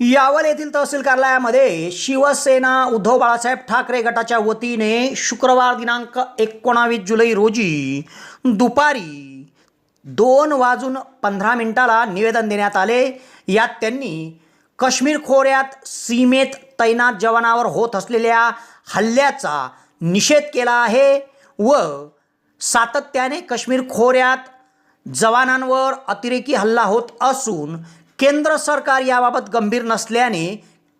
यावल येथील तहसील कार्यालयामध्ये शिवसेना उद्धव बाळासाहेब ठाकरे गटाच्या वतीने शुक्रवार दिनांक एकोणावीस जुलै रोजी दुपारी दोन वाजून पंधरा मिनिटाला निवेदन देण्यात आले. यात त्यांनी काश्मीर खोऱ्यात सीमेत तैनात जवानावर होत असलेल्या हल्ल्याचा निषेध केला आहे व सातत्याने काश्मीर खोऱ्यात जवानांवर अतिरेकी हल्ला होत असून केंद्र सरकार याबाबत गंभीर नसल्याने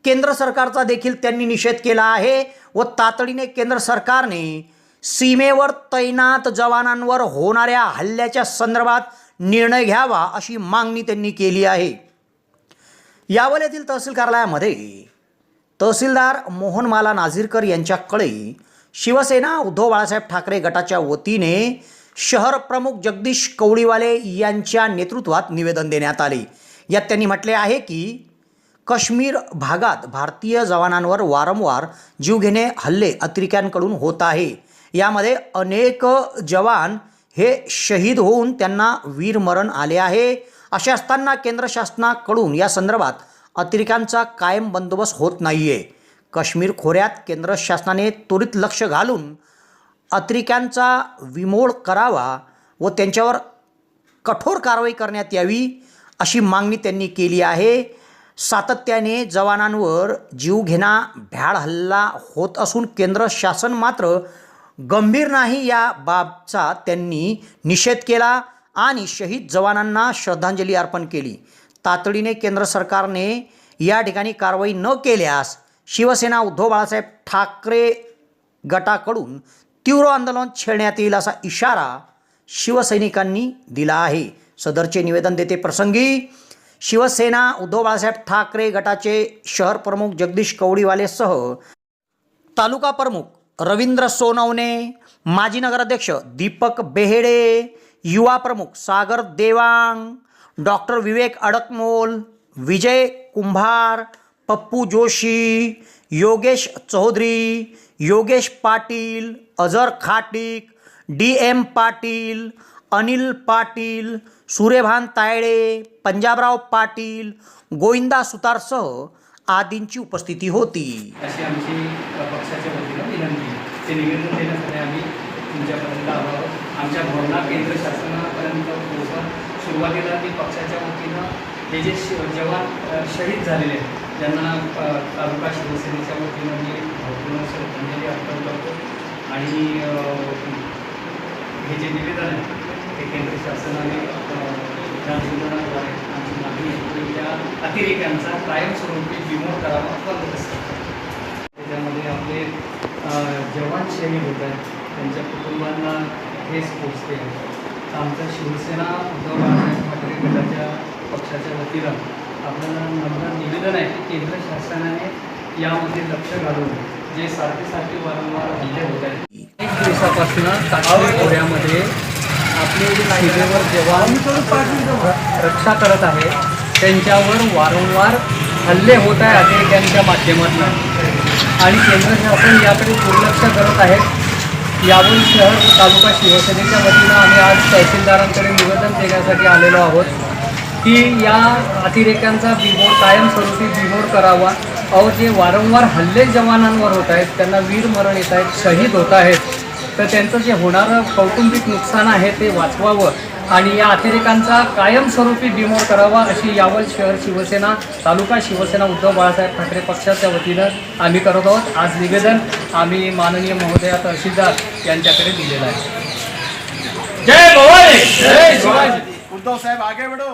केंद्र सरकारचा देखील त्यांनी निषेध केला आहे व तातडीने केंद्र सरकारने सीमेवर तैनात जवानांवर होणाऱ्या हल्ल्याच्या संदर्भात निर्णय घ्यावा अशी मागणी त्यांनी केली आहे. यावल येथील तहसील कार्यालयामध्ये तहसीलदार मोहनमाला नाझीरकर यांच्याकडे शिवसेना उद्धव बाळासाहेब ठाकरे गटाच्या वतीने शहर प्रमुख जगदीश कवडीवाले यांच्या नेतृत्वात निवेदन देण्यात आले. यात त्यांनी म्हटले आहे की काश्मीर भागात भारतीय जवानांवर वारंवार जीवघेणे हल्ले अतिरेक्यांकडून होत आहे. यामध्ये अनेक जवान हे शहीद होऊन त्यांना वीरमरण आले आहे. असे असताना केंद्र शासनाकडून या संदर्भात अतिरेक्यांचा कायम बंदोबस्त होत नाही आहे काश्मीर खोऱ्यात केंद्र शासनाने त्वरित लक्ष घालून अतिरेक्यांचा विमोड करावा व त्यांच्यावर कठोर कारवाई करण्यात यावी. अशी मागणी त्यांनी केली आहे. सातत्याने जवानांवर जीवघेणा भ्याड हल्ला होत असून केंद्र शासन मात्र गंभीर नाही या बाबचा त्यांनी निषेध केला आणि शहीद जवानांना श्रद्धांजली अर्पण केली. तातडीने केंद्र सरकारने या ठिकाणी कारवाई न केल्यास शिवसेना उद्धव बाळासाहेब ठाकरे गटाकडून तीव्र आंदोलन छेडण्यात येईल असा इशारा शिवसैनिकांनी दिला आहे. सदरचे निवेदन देते प्रसंगी शिवसेना उद्धव बाळासाहेब ठाकरे गटाचे शहर प्रमुख जगदीश कवडीवालेसह तालुका प्रमुख रवींद्र सोनवणे माजी नगराध्यक्ष दीपक बेहेडे युवा प्रमुख Sagar Devang doctor Vivek Adakmol Vijay Kumbhar Pappu Joshi Yogesh Chaudhari Yogesh Patil Azhar Khatik D M Patil Anil Patil Suryabhan Tayade Panjabrao Patil Govinda सुतारसह आदींची उपस्थिती होती. अशी आमची पक्षाच्या वतीनं विनंती ते निवेदन देण्यासाठी आम्ही तुमच्यापर्यंत आलो आमच्या भावना केंद्र शासनापर्यंत पोहोचवा सुरुवातीला मी पक्षाच्या वतीनं हे जे श जवान शहीद झालेले आहेत त्यांना तालुका शिवसेनेच्या वतीनं मी भावपूर्ण श्रद्धांजली अर्पण करतो. आणि हे जे निवेदन आहे ते केंद्र शासनाने अ, विधानसभेद्वारे आमची मागणी आहे की त्या अतिरेक्यांचा कायमस्वरूपी विमो करावा लागत असतो त्याच्यामध्ये आपले जवान शहीद होत आहेत. त्यांच्या कुटुंबांना हेच पोचते आहे. आमच्या शिवसेना उद्धव बाळासाहेब ठाकरे गटाच्या पक्षाच्या वतीनं आपल्याला नम्र निवेदन आहे की केंद्र शासनाने यामध्ये लक्ष घालून जे सारखे सारखे वारंवार हल्ले होत आहेत. एक दिवसापासून काश्मीर खोऱ्यामध्ये आपले सीमेवर जवान रक्षा करत आहे. त्यांच्यावर वारंवार हल्ले होत आहे अतिरेक्यांच्या माध्यमातून. आणि केंद्र शासन याकडे दुर्लक्ष करत आहे. यावरून शहर तालुका शिवसेनेच्या वतीनं आम्ही आज तहसीलदारांकडे निवेदन देण्यासाठी आलेलो आहोत की या अतिरेक्यांचा बिमोड कायमस्वरूपी बिमोड करावा. अहो जे वारंवार हल्ले जवानांवर होत आहेत त्यांना वीर मरण येत आहेत शहीद होत आहेत तर त्यांचं जे होणारं कौटुंबिक नुकसान आहे ते वाचवावं. आणि या अतिरेकांचा कायमस्वरूपी बिमोड करावा अशी यावल शहर शिवसेना तालुका शिवसेना उद्धव बाळासाहेब ठाकरे पक्षाच्या वतीनं आम्ही करत आहोत. आज निवेदन आम्ही माननीय महोदया तहसीलदार यांच्याकडे दिलेलं आहे. जय भवानी! जय शिवाजी. उद्धव साहेब आगे बढ़ो